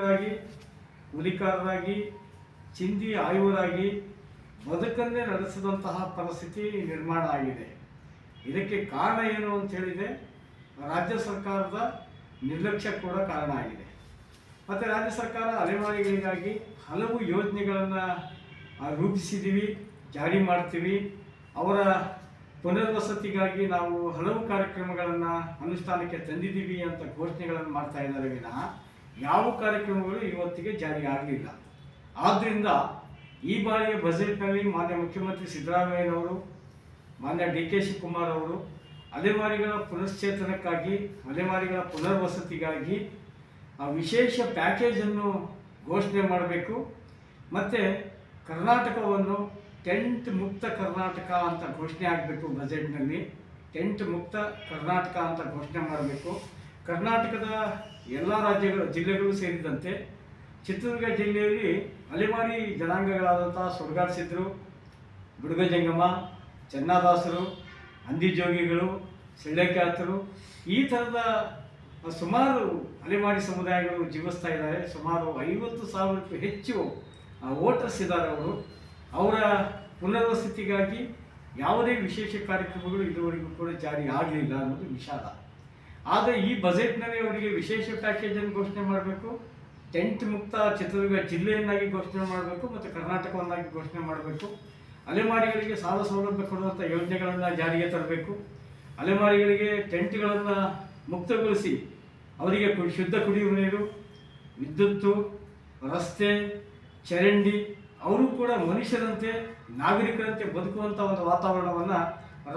ಆಗಿ ಹುಲಿಕಾರರಾಗಿ ಚಿಂದಿ ಆಯುವರಾಗಿ ಬದುಕನ್ನೇ ನಡೆಸಿದಂತಹ ಪರಿಸ್ಥಿತಿ ನಿರ್ಮಾಣ ಆಗಿದೆ. ಇದಕ್ಕೆ ಕಾರಣ ಏನು ಅಂತ ಹೇಳಿದರೆ, ರಾಜ್ಯ ಸರ್ಕಾರದ ನಿರ್ಲಕ್ಷ್ಯ ಕೂಡ ಕಾರಣ ಆಗಿದೆ. ಮತ್ತು ರಾಜ್ಯ ಸರ್ಕಾರ ಅಲೆಮಾರಿಗಳಿಗಾಗಿ ಹಲವು ಯೋಜನೆಗಳನ್ನು ರೂಪಿಸಿದ್ದೀವಿ ಜಾರಿ ಮಾಡ್ತೀವಿ. ಅವರ ಪುನರ್ವಸತಿಗಾಗಿ ನಾವು ಹಲವು ಕಾರ್ಯಕ್ರಮಗಳನ್ನು ಅನುಷ್ಠಾನಕ್ಕೆ ತಂದಿದ್ದೀವಿ ಅಂತ ಘೋಷಣೆಗಳನ್ನು ಮಾಡ್ತಾ ಇದ್ದಾರೆ ವಿನಃ ಯಾವ ಕಾರ್ಯಕ್ರಮಗಳು ಇವತ್ತಿಗೆ ಜಾರಿ ಆಗಲಿಲ್ಲ. ಆದ್ದರಿಂದ ಈ ಬಾರಿಯ ಬಜೆಟ್ನಲ್ಲಿ ಮಾನ್ಯ ಮುಖ್ಯಮಂತ್ರಿ ಸಿದ್ದರಾಮಯ್ಯನವರು, ಮಾನ್ಯ ಡಿ ಕೆ ಶಿವಕುಮಾರ್ ಅವರು ಅಲೆಮಾರಿಗಳ ಪುನಶ್ಚೇತನಕ್ಕಾಗಿ ಅಲೆಮಾರಿಗಳ ಪುನರ್ವಸತಿಗಾಗಿ ಆ ವಿಶೇಷ ಪ್ಯಾಕೇಜನ್ನು ಘೋಷಣೆ ಮಾಡಬೇಕು. ಮತ್ತು ಕರ್ನಾಟಕವನ್ನು ಟೆಂಟ್ ಮುಕ್ತ ಕರ್ನಾಟಕ ಅಂತ ಘೋಷಣೆ ಆಗಬೇಕು ಬಜೆಟ್ನಲ್ಲಿ. ಟೆಂಟ್ ಮುಕ್ತ ಕರ್ನಾಟಕ ಅಂತ ಘೋಷಣೆ ಮಾಡಬೇಕು. ಕರ್ನಾಟಕದ ಎಲ್ಲ ರಾಜ್ಯಗಳು, ಜಿಲ್ಲೆಗಳು ಸೇರಿದಂತೆ ಚಿತ್ರದುರ್ಗ ಜಿಲ್ಲೆಯಲ್ಲಿ ಅಲೆಮಾರಿ ಜನಾಂಗಗಳಾದಂಥ ಸುಡ್ಗಾಡ್ಸಿದ್ರು ಜಂಗಮ್ಮ ಜಂಗಮ ಚೆನ್ನದಾಸರು, ಹಂದಿಜೋಗಿಗಳು, ಸೆಳ್ಳೆಕ್ಯಾತರು, ಈ ಥರದ ಸುಮಾರು ಅಲೆಮಾರಿ ಸಮುದಾಯಗಳು ಜೀವಿಸ್ತಾ ಇದ್ದಾರೆ. ಸುಮಾರು ಐವತ್ತು ಸಾವಿರಕ್ಕೂ ಹೆಚ್ಚು ವೋಟರ್ಸ್ ಇದ್ದಾರೆ ಅವರು. ಅವರ ಪುನರ್ವಸತಿಗಾಗಿ ಯಾವುದೇ ವಿಶೇಷ ಕಾರ್ಯಕ್ರಮಗಳು ಇದುವರೆಗೂ ಕೂಡ ಜಾರಿ ಆಗಲಿಲ್ಲ ಅನ್ನೋದು ವಿಷಾದ. ಆದರೆ ಈ ಬಜೆಟ್ನಲ್ಲಿ ಅವರಿಗೆ ವಿಶೇಷ ಪ್ಯಾಕೇಜನ್ನು ಘೋಷಣೆ ಮಾಡಬೇಕು. ಟೆಂಟ್ ಮುಕ್ತ ಚಿತ್ರದುರ್ಗ ಜಿಲ್ಲೆಯನ್ನಾಗಿ ಘೋಷಣೆ ಮಾಡಬೇಕು ಮತ್ತು ಕರ್ನಾಟಕವನ್ನಾಗಿ ಘೋಷಣೆ ಮಾಡಬೇಕು. ಅಲೆಮಾರಿಗಳಿಗೆ ಸಾಲ ಸೌಲಭ್ಯ ಕೊಡುವಂಥ ಯೋಜನೆಗಳನ್ನು ಜಾರಿಗೆ ತರಬೇಕು. ಅಲೆಮಾರಿಗಳಿಗೆ ಟೆಂಟ್ಗಳನ್ನು ಮುಕ್ತಗೊಳಿಸಿ ಅವರಿಗೆ ಶುದ್ಧ ಕುಡಿಯುವ ನೀರು, ವಿದ್ಯುತ್ತು, ರಸ್ತೆ, ಚರಂಡಿ, ಅವರು ಕೂಡ ಮನುಷ್ಯರಂತೆ, ನಾಗರಿಕರಂತೆ ಬದುಕುವಂಥ ಒಂದು ವಾತಾವರಣವನ್ನು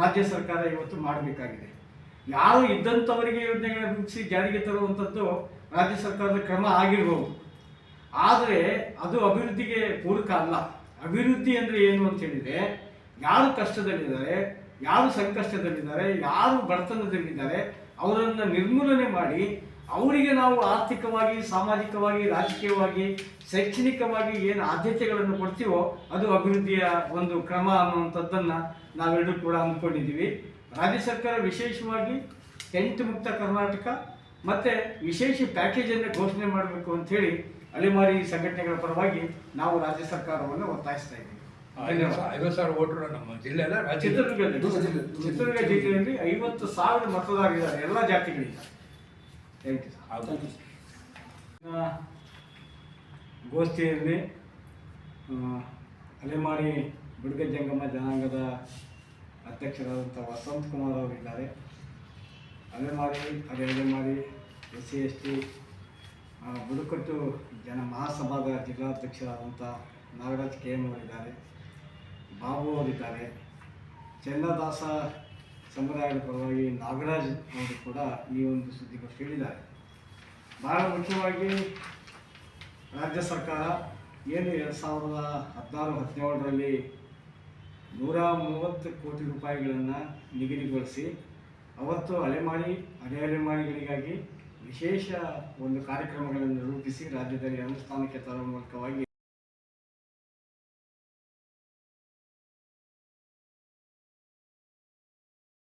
ರಾಜ್ಯ ಸರ್ಕಾರ ಇವತ್ತು ಮಾಡಬೇಕಾಗಿದೆ. ಯಾರು ಇದ್ದಂಥವರಿಗೆ ಯೋಜನೆಗಳನ್ನು ರೂಪಿಸಿ ಜಾರಿಗೆ ತರುವಂಥದ್ದು ರಾಜ್ಯ ಸರ್ಕಾರದ ಕ್ರಮ ಆಗಿರ್ಬೋದು. ಆದರೆ ಅದು ಅಭಿವೃದ್ಧಿಗೆ ಪೂರಕ ಅಲ್ಲ. ಅಭಿವೃದ್ಧಿ ಅಂದರೆ ಏನು ಅಂತ ಹೇಳಿದರೆ, ಯಾರು ಕಷ್ಟದಲ್ಲಿದ್ದಾರೆ, ಯಾರು ಸಂಕಷ್ಟದಲ್ಲಿದ್ದಾರೆ, ಯಾರು ಬಡತನದಲ್ಲಿದ್ದಾರೆ, ಅವರನ್ನು ನಿರ್ಮೂಲನೆ ಮಾಡಿ ಅವರಿಗೆ ನಾವು ಆರ್ಥಿಕವಾಗಿ ಸಾಮಾಜಿಕವಾಗಿ ರಾಜಕೀಯವಾಗಿ ಶೈಕ್ಷಣಿಕವಾಗಿ ಏನು ಆದ್ಯತೆಗಳನ್ನು ಕೊಡ್ತೀವೋ ಅದು ಅಭಿವೃದ್ಧಿಯ ಒಂದು ಕ್ರಮ ಅನ್ನುವಂಥದ್ದನ್ನು ನಾವೆಲ್ಲರೂ ಕೂಡ ಅಂದ್ಕೊಂಡಿದ್ದೀವಿ. ರಾಜ್ಯ ಸರ್ಕಾರ ವಿಶೇಷವಾಗಿ ಟೆಂಟ್ ಮುಕ್ತ ಕರ್ನಾಟಕ ಮತ್ತು ವಿಶೇಷ ಪ್ಯಾಕೇಜನ್ನು ಘೋಷಣೆ ಮಾಡಬೇಕು ಅಂಥೇಳಿ ಅಲೆಮಾರಿ ಸಂಘಟನೆಗಳ ಪರವಾಗಿ ನಾವು ರಾಜ್ಯ ಸರ್ಕಾರವನ್ನು ಒತ್ತಾಯಿಸ್ತಾ ಇದ್ದೀವಿ. ಐವತ್ತು ಸಾವಿರ ವೋಟರ್ ನಮ್ಮ ಜಿಲ್ಲೆಯಲ್ಲ ಚಿತ್ರದುರ್ಗ ಜಿಲ್ಲೆಯಲ್ಲಿ ಐವತ್ತು ಸಾವಿರ ಮತದಾರರಿದ್ದಾರೆ ಎಲ್ಲ ಜಾತಿಗಳಿದ್ದಾರೆ. Thank you. ಗೋಷ್ಠಿಯಲ್ಲಿ ಅಲೆಮಾರಿ ಬುಡುಗ ಜಂಗಮ ಜನಾಂಗದ ಅಧ್ಯಕ್ಷರಾದಂಥ ವಸಂತ್ ಕುಮಾರ್ ಅವರಿದ್ದಾರೆ ಅಲೆಮಾರಿ ಅದೇ ಅಲೆಮಾರಿ ಎಸ್ ಸಿ ಎಸ್ ಟಿ ಬುಡಕಟ್ಟು ಜನ ಮಹಾಸಭಾದ ಜಿಲ್ಲಾಧ್ಯಕ್ಷರಾದಂಥ ನಾಗರಾಜ್ ಕೆ ಎಂ ಅವರಿದ್ದಾರೆ. ಬಾಬು ಅವರಿದ್ದಾರೆ. ಚನ್ನದಾಸ ಸಮುದಾಯದ ಪರವಾಗಿ ನಾಗರಾಜ್ ಅವರು ಕೂಡ ಈ ಒಂದು ಸುದ್ದಿಗೋಷ್ಠಿ ಹೇಳಿದ್ದಾರೆ. ಬಹಳ ಮುಖ್ಯವಾಗಿ ರಾಜ್ಯ ಸರ್ಕಾರ ಏನು ಎರಡು ಸಾವಿರದ ಹದಿನಾರು, ಹದಿನೇಳರಲ್ಲಿ ನೂರ ಮೂವತ್ತು ಕೋಟಿ ರೂಪಾಯಿಗಳನ್ನು ನಿಗದಿಗೊಳಿಸಿ ಅವತ್ತು ಅಲೆಮಾರಿ ಅಲೆಮಾರಿಗಳಿಗಾಗಿ ವಿಶೇಷ ಒಂದು ಕಾರ್ಯಕ್ರಮಗಳನ್ನು ರೂಪಿಸಿ ರಾಜ್ಯದಲ್ಲಿ ಅನುಷ್ಠಾನಕ್ಕೆ ತರುವ ಮೂಲಕವಾಗಿ